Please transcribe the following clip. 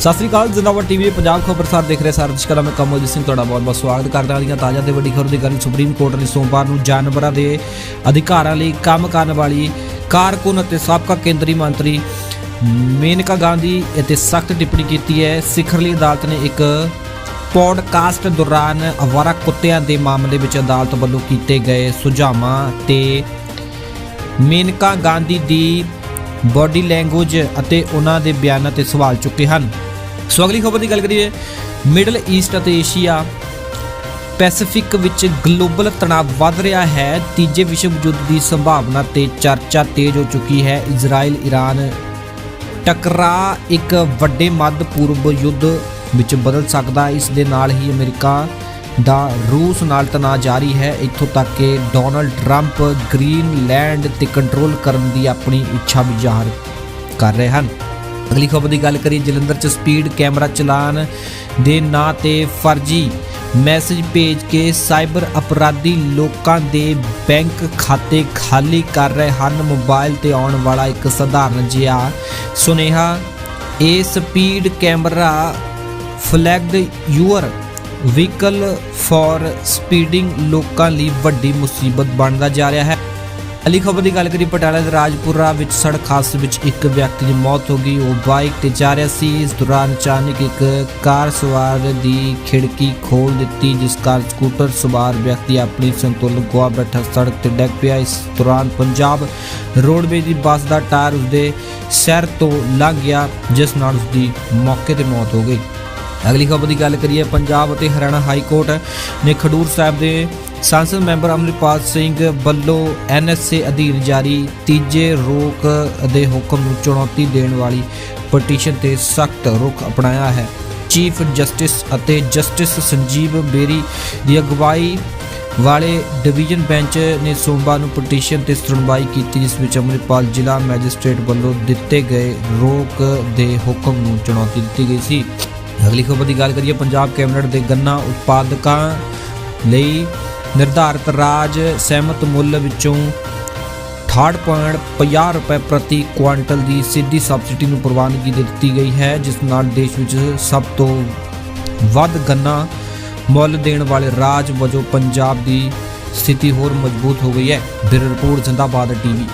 ਸਤਿ ਸ੍ਰੀ ਅਕਾਲ, ਜ਼ਿੰਦਾਬਾਦ ਟੀਵੀ ਪੰਜਾਬ ਖਬਰ ਖਬਰਸਾਰ ਦੇਖ ਰਹੇ ਸਾਰੇ ਦਰਸ਼ਕਾਂ ਦਾ ਮੈਂ ਕਮਲਜੀਤ ਸਿੰਘ ਤੁਹਾਡਾ ਬਹੁਤ-ਬਹੁਤ ਸਵਾਗਤ ਕਰਦਾ ਹਾਂ। ਤਾਜ਼ਾ ਤੇ ਵੱਡੀ ਖਬਰ ਦੀ ਗੱਲ ਸੁਪਰੀਮ ਕੋਰਟ ਨੇ ਸੋਮਵਾਰ ਨੂੰ ਜਾਨਵਰਾਂ ਦੇ ਅਧਿਕਾਰਾਂ ਲਈ ਕੰਮ ਕਰਨ ਵਾਲੀ ਕਾਰਕੁਨ ਅਤੇ ਸਾਬਕਾ ਕੇਂਦਰੀ ਮੰਤਰੀ ਮੇਨਕਾ ਗਾਂਧੀ ਅਤੇ ਸਖਤ ਟਿੱਪਣੀ ਕੀਤੀ ਹੈ। ਸਿਖਰਲੀ ਅਦਾਲਤ ਨੇ ਇੱਕ ਪੋਡਕਾਸਟ ਦੌਰਾਨ ਅਵਾਰਾ ਕੁੱਤਿਆਂ ਦੇ ਮਾਮਲੇ ਵਿੱਚ ਅਦਾਲਤ ਵੱਲੋਂ ਕੀਤੇ ਗਏ ਸੁਝਾਵਾਂ ਤੇ ਮੇਨਕਾ ਗਾਂਧੀ ਦੀ ਬਾਡੀ ਲੈਂਗੁਏਜ ਅਤੇ ਉਹਨਾਂ ਦੇ ਬਿਆਨਾਂ ਤੇ ਸਵਾਲ ਚੁੱਕੇ ਹਨ। ਸੋ ਅਗਲੀ ਖਬਰ ਦੀ ਗੱਲ ਕਰੀਏ ਮਿਡਲ ਈਸਟ ਅਤੇ ਏਸ਼ੀਆ ਪੈਸੀਫਿਕ ਵਿੱਚ ਗਲੋਬਲ ਤਣਾਅ ਵੱਧ ਰਿਹਾ ਹੈ। ਤੀਜੇ ਵਿਸ਼ਵ ਯੁੱਧ ਦੀ ਸੰਭਾਵਨਾ ਤੇ ਚਰਚਾ ਤੇਜ਼ ਹੋ ਚੁੱਕੀ ਹੈ। ਇਜ਼ਰਾਈਲ ਈਰਾਨ ਟਕਰਾ ਇੱਕ ਵੱਡੇ ਮੱਧ ਪੂਰਬ ਯੁੱਧ ਵਿੱਚ ਬਦਲ ਸਕਦਾ ਇਸ ਦੇ ਨਾਲ ਹੀ ਅਮਰੀਕਾ ਦਾ ਰੂਸ ਨਾਲ ਤਣਾਅ ਜਾਰੀ ਹੈ। ਇੱਥੋਂ ਤੱਕ ਕਿ ਡੋਨਲਡ ਟਰੰਪ ਗ੍ਰੀਨਲੈਂਡ ਤੇ ਕੰਟਰੋਲ ਕਰਨ ਦੀ ਆਪਣੀ ਇੱਛਾ ਵੀ ਜ਼ਾਹਰ ਕਰ ਰਹੇ ਹਨ। ਅਗਲੀ ਖਬਰ ਦੀ ਗੱਲ ਕਰੀਏ, ਜਲੰਧਰ 'ਚ ਸਪੀਡ ਕੈਮਰਾ ਚਲਾਨ ਦੇ ਨਾਂ ਤੇ ਫਰਜ਼ੀ ਮੈਸੇਜ ਭੇਜ ਕੇ ਸਾਈਬਰ ਅਪਰਾਧੀ ਲੋਕਾਂ ਦੇ ਬੈਂਕ ਖਾਤੇ ਖਾਲੀ ਕਰ ਰਹੇ ਹਨ। ਮੋਬਾਈਲ ਤੇ ਆਉਣ ਵਾਲਾ ਇੱਕ ਸਧਾਰਨ ਜਿਹਾ ਸੁਨੇਹਾ, ਇਹ speed camera flagged your vehicle for speeding ਲੋਕਾਂ ਲਈ ਵੱਡੀ ਮੁਸੀਬਤ ਬਣਦਾ ਜਾ ਰਿਹਾ ਹੈ। ਅਲੀ ਖਬਰ ਦੀ ਗੱਲ ਕਰੀ ਪਟਿਆਲਾ ਦੇ ਰਾਜਪੁਰਾ ਵਿੱਚ ਸੜਕ ਹਾਦਸੇ ਵਿੱਚ ਇੱਕ ਵਿਅਕਤੀ ਦੀ ਮੌਤ ਹੋ ਗਈ। ਉਹ ਬਾਈਕ ਤੇ ਜਾ ਰਿਹਾ ਸੀ। ਇਸ ਦੌਰਾਨ ਅਚਾਨਕ ਇੱਕ ਕਾਰ ਸਵਾਰ ਦੀ ਖਿੜਕੀ ਖੋਲ ਦਿੱਤੀ, ਜਿਸ ਕਾਰਨ ਸਕੂਟਰ ਸਵਾਰ ਵਿਅਕਤੀ ਆਪਣੀ ਸੰਤੁਲਨ ਗੁਆ ਬੈਠਾ ਸੜਕ ਤੇ ਡਿੱਗ ਪਿਆ। ਇਸ ਦੌਰਾਨ ਪੰਜਾਬ ਰੋਡਵੇਜ਼ ਦੀ ਬੱਸ ਦਾ ਟਾਇਰ ਉਸਦੇ ਸਿਰ ਤੋਂ ਲੰਘ ਗਿਆ, ਜਿਸ ਨਾਲ ਉਸਦੀ ਮੌਕੇ ਤੇ ਮੌਤ ਹੋ ਗਈ। ਅਗਲੀ ਖਬਰ ਦੀ ਗੱਲ ਕਰੀਏ, ਪੰਜਾਬ ਅਤੇ ਹਰਿਆਣਾ ਹਾਈ ਕੋਰਟ ਨੇ ਖਡੂਰ ਸਾਹਿਬ ਦੇ ਸੰਸਦ ਮੈਂਬਰ ਅਮਰਿਪਾਲ ਸਿੰਘ ਵੱਲੋਂ ਐਨਐਸਏ ਅਧੀਨ ਜਾਰੀ ਤੀਜੇ ਰੋਕ ਦੇ ਹੁਕਮ ਨੂੰ ਚੁਣੌਤੀ ਦੇਣ ਵਾਲੀ ਪਟੀਸ਼ਨ ਤੇ ਸਖਤ ਰੁਖ ਅਪਣਾਇਆ ਹੈ ਚੀਫ ਜਸਟਿਸ ਅਤੇ ਜਸਟਿਸ ਸੰਜੀਵ ਬੇਰੀ ਦੀ ਅਗਵਾਈ ਵਾਲੇ ਡਿਵੀਜ਼ਨ ਬੈਂਚ ਨੇ ਸੋਮਵਾਰ ਨੂੰ ਪਟੀਸ਼ਨ ਤੇ ਸੁਣਵਾਈ ਕੀਤੀ ਜਿਸ ਵਿੱਚ ਅਮਰਿਪਾਲ ਜ਼ਿਲ੍ਹਾ ਮੈਜਿਸਟ੍ਰੇਟ ਵੱਲੋਂ ਦਿੱਤੇ ਗਏ ਰੋਕ ਦੇ ਹੁਕਮ ਨੂੰ ਚੁਣੌਤੀ ਦਿੱਤੀ ਗਈ ਸੀ ਅਗਲੀ ਖਬਰ ਦੀ ਗੱਲ ਕਰੀਏ ਪੰਜਾਬ ਕੈਬਨਿਟ ਦੇ ਗੰਨਾ ਉਤਪਾਦਕਾਂ ਲਈ ਨਿਰਧਾਰਿਤ ਰਾਜ ਸਹਿਮਤ ਮੁੱਲ ਵਿੱਚੋਂ 68.50 ਰੁਪਏ ਪ੍ਰਤੀ ਕੁਆਂਟਲ ਦੀ ਸਿੱਧੀ ਸਬਸਿਡੀ ਨੂੰ ਪ੍ਰਵਾਨਗੀ ਦੇ ਦਿੱਤੀ ਗਈ ਹੈ, ਜਿਸ ਨਾਲ ਦੇਸ਼ ਵਿੱਚ ਸਭ ਤੋਂ ਵੱਧ ਗੰਨਾ ਮੁੱਲ ਦੇਣ ਵਾਲੇ ਰਾਜ ਵਜੋਂ ਪੰਜਾਬ ਦੀ ਸਥਿਤੀ ਹੋਰ ਮਜ਼ਬੂਤ ਹੋ ਗਈ ਹੈ। Bureau report, Zindabad TV.